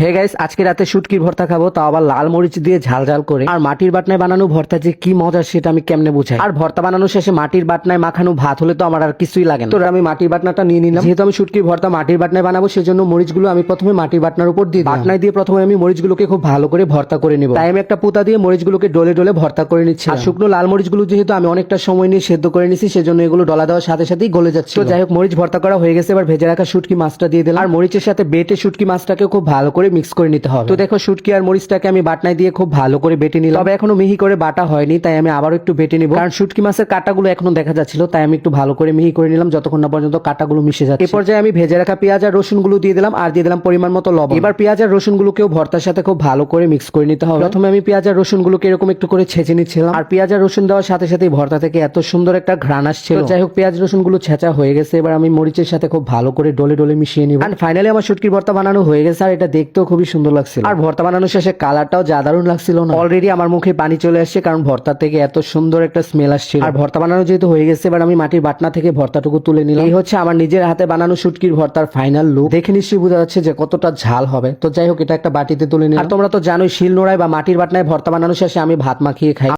Hey guys, আজকে রাতে শুটকির ভর্তা খাব, তাও আবার লাল মরিচ দিয়ে ঝাল ঝাল করে। আর মাটির বাটনায় বানানো ভর্তা যে কি মজা, সেটা আমি কেমনে বুঝাই? আর ভর্তা বানানো শেষে মাটির বাটনায় মাখানো ভাত হলে তো আমার আর কিছুই লাগে না। তো আমি মাটির বাটনাটা নিয়ে নিলাম। যেহেতু আমি শুটকির ভর্তা মাটির বাটনায় বানাবো, সেজন্য মরিচগুলো আমি প্রথমে মাটির বাটনার উপর দিয়ে বাটনায় দিয়ে প্রথমে আমি মরিচগুলোকে খুব ভালো করে ভর্তা করে নিব। তাই আমি একটা পুতা দিয়ে মরিচগুলোকে ডলে ডলে ভর্তা করে নিচ্ছি আর শুকনো লাল মরিচগুলো যেহেতু আমি অনেকটা সময় নিয়ে সেদ্ধ করে নিছি, সেজন্য এগুলো ডলা দেওয়ার সাথে সাথেই গলে যাচ্ছে। তো যাই হোক, মরিচ ভর্তা করা হয়ে গেছে, এবার ভেজে রাখা শুটকি মাছটা দিয়ে দিলাম। আর মরিচের সাথে বেটে শুটকি মাছটাকে খুব ভালো করে মিক্স করে নিতে হবে। তো দেখো শুটকি আর মরিচটাকে আমি বাটনায় দিয়ে খুব ভালো করে বেটে নিলাম। তবে এখনও মিহি করে বাটা হয়নি তাই আমি আবারও একটু বেটে নিব। কারণ শুটকি মাছের কাটাগুলো এখনও দেখা যাচ্ছিল তাই আমি একটু ভালো করে মিহি করে নিলাম যতক্ষণ না পর্যন্ত কাটাগুলো মিশে যাচ্ছে। এই পর্যায়ে আমি ভেজে রাখা পেঁয়াজ আর রসুনগুলো দিয়ে দিলাম আর দিয়ে দিলাম পরিমাণ মতো লবণ। এবার পেঁয়াজ আর রসুনগুলোকেও ভর্তার সাথে খুব ভালো করে মিক্স করে নিতে হবে। প্রথমে আমি পেঁয়াজ আর রসুনগুলোকে এরকম একটু করে ছেঁচে নিচ্ছিলাম। আর পেঁয়াজ আর রসুন দেওয়ার সাথে সাথে ভর্তা থেকে এত সুন্দর একটা ঘ্রাণ আসছিল। তো যাই হোক পেঁয়াজ রসুনগুলো ছেঁচা হয়ে গেছে এবার আমি মরিচের সাথে খুব ভালো করে ডলে ডলে মিশিয়ে নিব। আর ফাইনালি আমার শুটকির ভর্তা বানানো হয়ে গেছে আর এটা দেখতেও খুবই সুন্দর লাগছিল। আর ভর্তা বানানোর শেষে কালারটাও যা দারুণ লাগছিল না। অলরেডি আমার মুখে পানি চলে আসছে কারণ ভর্তা থেকে এত সুন্দর একটা স্মেল আসছিল। আর ভর্তা বানানো যেহেতু হয়ে গেছে এবার আমি মাটির বাটনা থেকে ভর্তাটুকু তুলে নিলাম। এই হচ্ছে আমার নিজের হাতে বানানো শুটকির ভর্তার ফাইনাল লুক দেখে নিশ্চয়ই বোঝা যাচ্ছে যে কতটা ঝাল হবে। তো যাই হোক এটা একটা বাটিতে তুলে নিলাম। আর তোমরা তো জানোই শিল নোড়ায় বা মাটির বাটনায় ভর্তা বানানো শেষে আমি ভাত মাখিয়ে খাই।